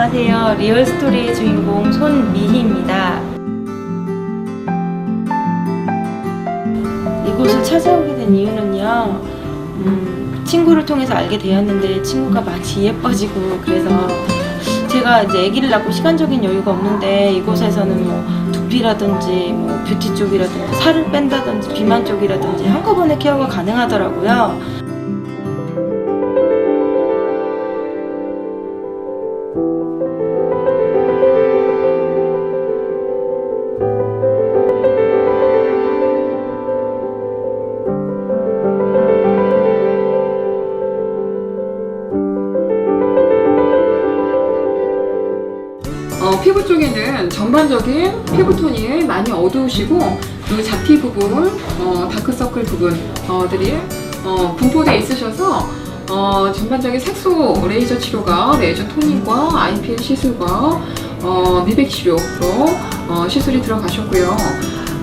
안녕하세요. 리얼 스토리의 주인공 손미희입니다. 이곳을 찾아오게 된 이유는요. 음, 친구를 통해서 알게 되었는데 친구가 많이 예뻐지고 그래서 제가 이제 아기를 낳고 시간적인 여유가 없는데 이곳에서는 뭐 두피라든지 뭐 뷰티 쪽이라든지 살을 뺀다든지 비만 쪽이라든지 한꺼번에 케어가 가능하더라고요. 어, 피부 쪽에는 전반적인 피부톤이 많이 어두우시고 이 잡티 부분, 어, 다크서클 부분들이 어, 분포되어 있으셔서 어, 전반적인 색소 레이저 치료가 레이저 토닝과 IPL 시술과 어, 미백 치료로 어, 시술이 들어가셨고요.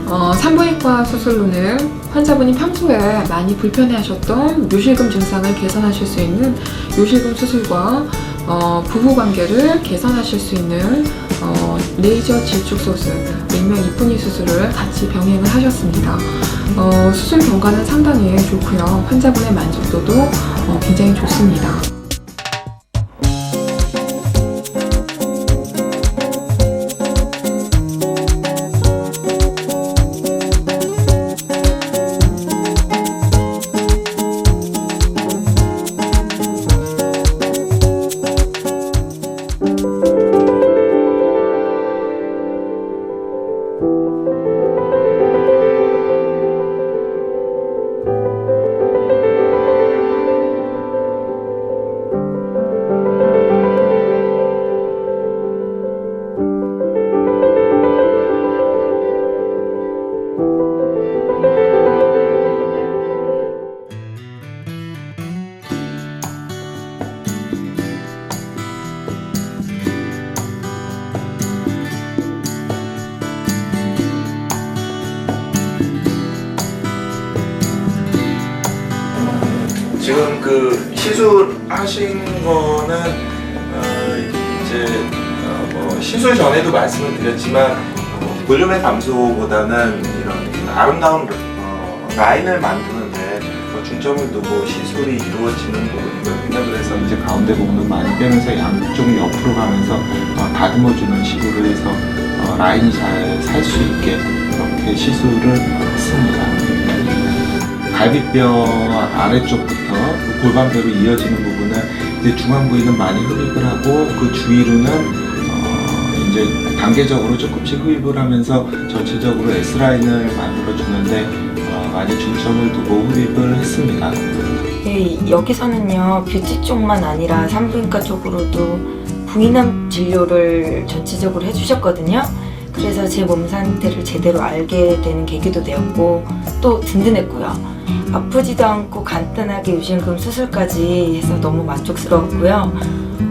어, 산부인과 수술로는 환자분이 평소에 많이 불편해하셨던 요실금 증상을 개선하실 수 있는 요실금 수술과 어, 부부 관계를 개선하실 수 있는 어, 레이저 질축 수술, 일명 이쁜이 수술을 같이 병행을 하셨습니다. 어, 수술 경과는 상당히 좋고요. 환자분의 만족도도 어, 굉장히 좋습니다. 지금 그 시술하신 거는 어, 이제 어, 뭐 시술 전에도 말씀을 드렸지만 어, 볼륨의 감소보다는 이런 아름다운 어, 라인을 만드는데 더 중점을 두고 시술이 이루어지는 부분이거든요. 그래서 이제 가운데 부분을 많이 빼면서 양쪽 옆으로 가면서 어, 다듬어주는 식으로 해서 어, 라인이 잘 살 수 있게 그렇게 시술을 했습니다. 갈비뼈 아래쪽부터 그 골반뼈로 이어지는 부분은 이제 중앙 부위는 많이 흡입을 하고 그 주위로는 어 이제 단계적으로 조금씩 흡입을 하면서 전체적으로 S 라인을 만들어 주는데 어 많이 중점을 두고 흡입을 했습니다. 네, 여기서는요 뷰티 쪽만 아니라 산부인과 쪽으로도 부인암 진료를 전체적으로 해주셨거든요. 그래서 제 몸 상태를 제대로 알게 되는 계기도 되었고 또 든든했고요. 아프지도 않고 간단하게 요실금 수술까지 해서 너무 만족스러웠고요.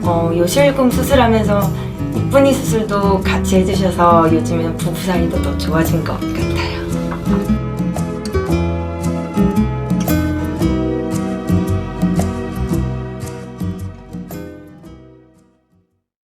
어, 요실금 수술하면서 이쁜이 수술도 같이 해주셔서 요즘엔 부부 사이도 더 좋아진 것 같아요.